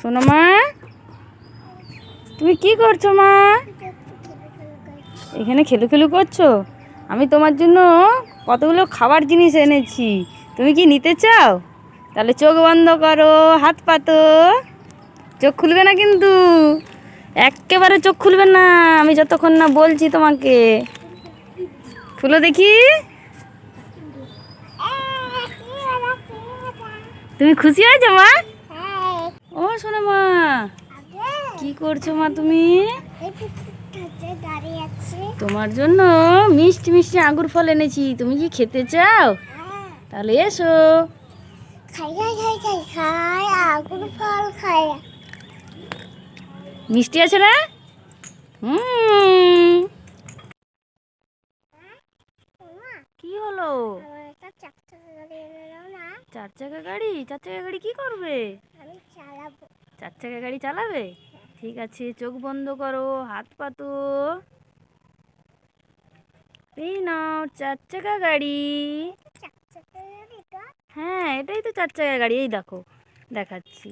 শোনো মা, তুমি কি করছ মা? এখানে খেলু খেলু করছ? আমি তোমার জন্য কতগুলো খাবার জিনিস এনেছি। তুমি কি নিতে চাও? তাহলে চোখ বন্ধ করো, হাত পাতো চোখ খুলবে না কিন্তু। একেবারে চোখ খুলবে না। আমি যতক্ষণ না বলছি তোমাকে। খুলো দেখি। তুমি খুশি হয়েছো মা? ও শোনো মা কি করছ মা তুমি? তোমার জন্য মিষ্টি মিষ্টি আঙ্গুর ফল এনেছি। তুমি কি খেতে চাও? তাহলে এসো। মিষ্টি আছে না? হুম। কি হলো? চার চাকা গাড়ি চার চাকা গাড়ি? কি করবে? চার চাকা গাড়ি চালাবে? ঠিক আছে, চোখ বন্ধ করো, হাত পাতো এই নাও, চার চাকা গাড়ি। হ্যাঁ এটাই তো চার চাকা গাড়ি, এই দেখো, দেখাচ্ছি।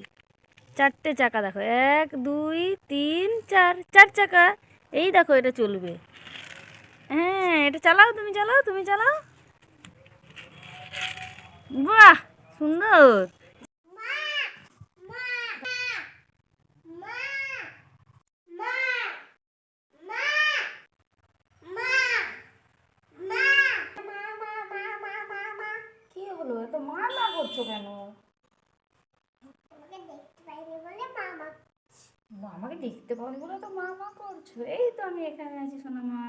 চারটে চাকা দেখো, এক, দুই, তিন, চার চার চাকা, এই দেখো এটা চলবে। হ্যাঁ এটা চালাও, তুমি চালাও তুমি চালাও। বাহ, সুন্দর। করছ কেন? আমাকে দেখতে পাবো বলে পাওনি তো মা মা করছ। এই তো আমি এখানে আছি সোনা মা